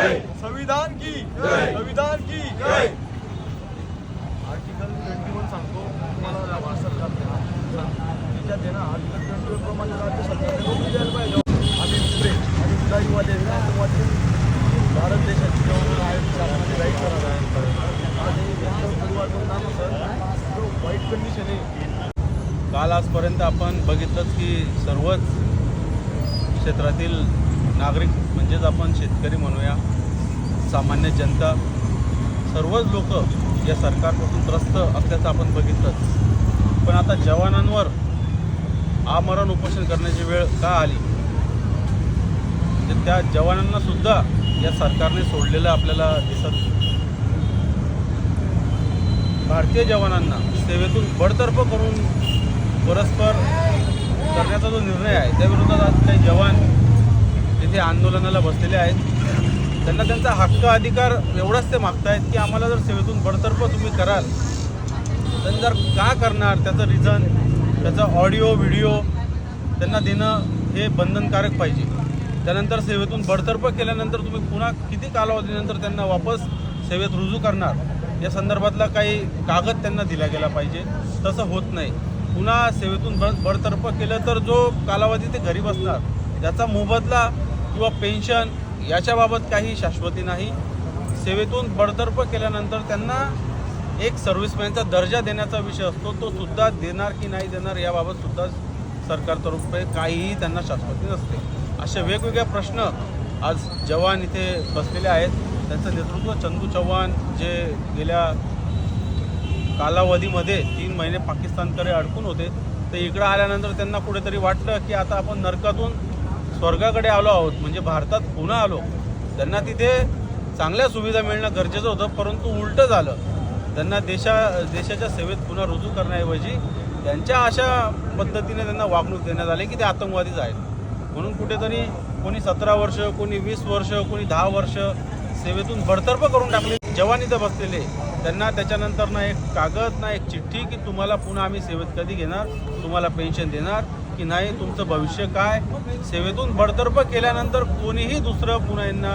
संविधान की संविधान की आर्टिकल ट्वेंटी वन सांगतो तुम्हाला भारत सरकारने त्याच्यात आहे ना आर्टिकल ट्वेंटी वन प्रमाणे राज्य सरकारने नोकरी द्यायला पाहिजे. आम्ही दुसरे आणि उदारीवादी आतंकवादी भारत देशाची जवळ आहेत शासनाने राईट करायला आणि नाम सर वाईट कंडिशन आहे. काल आजपर्यंत आपण बघितलंच की सर्वच क्षेत्रातील नागरिक म्हणजेच आपण शेतकरी म्हणूया सामान्य जनता सर्वच लोक या सरकारपासून त्रस्त असल्याचं आपण बघितलंच. पण आता जवानांवर आमरण उपोषण करण्याची वेळ का आली? तर त्या जवानांना सुद्धा या सरकारने सोडलेलं आपल्याला दिसत भारतीय जवानांना सेवेतून बडतर्फ करून परस्पर करण्याचा जो निर्णय आहे त्याविरोधात आज काही जवान तिथे आंदोलनाला बसलेले आहेत. त्यांना त्यांचा हक्क अधिकार एवढाच ते मागतायत की आम्हाला जर सेवेतून बडतर्फ तुम्ही कराल तर जर का करणार त्याचं रिझन त्याचा ऑडिओ व्हिडिओ त्यांना देणं हे बंधनकारक पाहिजे. त्यानंतर सेवेतून बडतर्फ केल्यानंतर तुम्ही पुन्हा किती कालावधीनंतर त्यांना वापस सेवेत रुजू करणार या संदर्भातला काही कागद त्यांना दिला गेला पाहिजे. तसं होत नाही. पुन्हा सेवेतून बड बडतर्फ केलं तर जो कालावधी ते घरी बसणार त्याचा मोबदला किंवा पेन्शन याच्याबाबत काही शाश्वती नाही. सेवेतून बडतर्फ केल्यानंतर त्यांना एक सर्व्हिसमॅनचा दर्जा देण्याचा विषय असतो. तो सुद्धा देणार की नाही देणार याबाबत सुद्धा सरकारतर्फे काहीही त्यांना शाश्वती नसते. असे वेगवेगळे प्रश्न आज जवान इथे बसलेले आहेत. त्यांचं नेतृत्व चंदू चव्हाण जे गेल्या कालावधीमध्ये तीन महिने पाकिस्तानकडे अडकून होते. ते इकडं आल्यानंतर त्यांना कुठेतरी वाटलं की आता आपण नरकातून स्वर्गाकडे आलो आहोत म्हणजे भारतात पुन्हा आलो त्यांना तिथे चांगल्या सुविधा मिळणं गरजेचं होतं परंतु उलटं झालं. त्यांना देशा देशाच्या सेवेत पुन्हा रुजू करण्याऐवजी त्यांच्या अशा पद्धतीने त्यांना वागणूक देण्यात आली की ते आतंकवादीच आहेत. म्हणून कुठेतरी कोणी सतरा वर्ष कोणी वीस वर्ष कोणी दहा वर्ष सेवेतून बडतर्फ करून टाकले. जवान इथं बसलेले. त्यांना त्याच्यानंतर ना एक कागद ना एक चिठ्ठी की तुम्हाला पुन्हा आम्ही सेवेत कधी घेणार? तुम्हाला पेन्शन देणार? की नाही तुमचं भविष्य काय? सेवेतून बडतर्फ केल्यानंतर कोणीही दुसरं पुन्हा यांना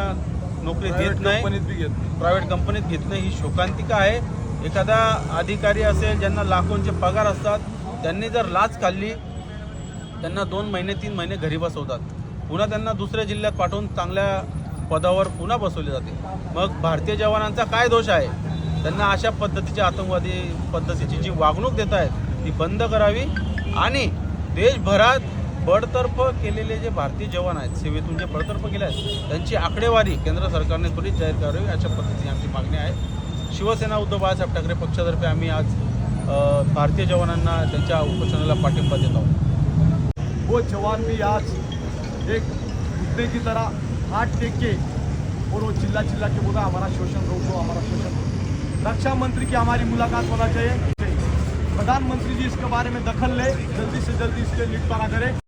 नोकरी देत नाही. कंपनीत बी घेत नाही. प्रायव्हेट कंपनीत घेतलं ही शोकांतिका आहे. एखादा अधिकारी असेल ज्यांना लाखोंचे पगार असतात त्यांनी जर लाच खाल्ली त्यांना दोन महिने तीन महिने घरी बसवतात. पुन्हा त्यांना दुसऱ्या जिल्ह्यात पाठवून चांगल्या पदावर पुन्हा बसवले जाते. मग भारतीय जवानांचा काय दोष आहे? त्यांना अशा पद्धतीची आतंकवादी पद्धतीची जी वागणूक देत आहेत ती बंद करावी आणि देशभरात बडतर्फ केलेले जे भारतीय जवान आहेत सेवेतून जे बडतर्फ केले आहेत त्यांची आकडेवारी केंद्र सरकारने त्वरित जाहीर करावी अशा पद्धतीने आमची मागणी आहे. शिवसेना उद्धव बाळासाहेब ठाकरे पक्षातर्फे आम्ही आज भारतीय जवानांना त्यांच्या उपोषणाला पाठिंबा देत आहोत. वो जवान मी आज एक मुद्दे की तरह हाथ टेक के और वो चिल्ला चिल्ला के बोला हमारा शोषण रोको हमारा शोषण रक्षा मंत्री की हमारी मुलाकात होना चाहिए। प्रधानमंत्री जी इसके बारे में दखल ले जल्दी से जल्दी इसके निपटारा करें।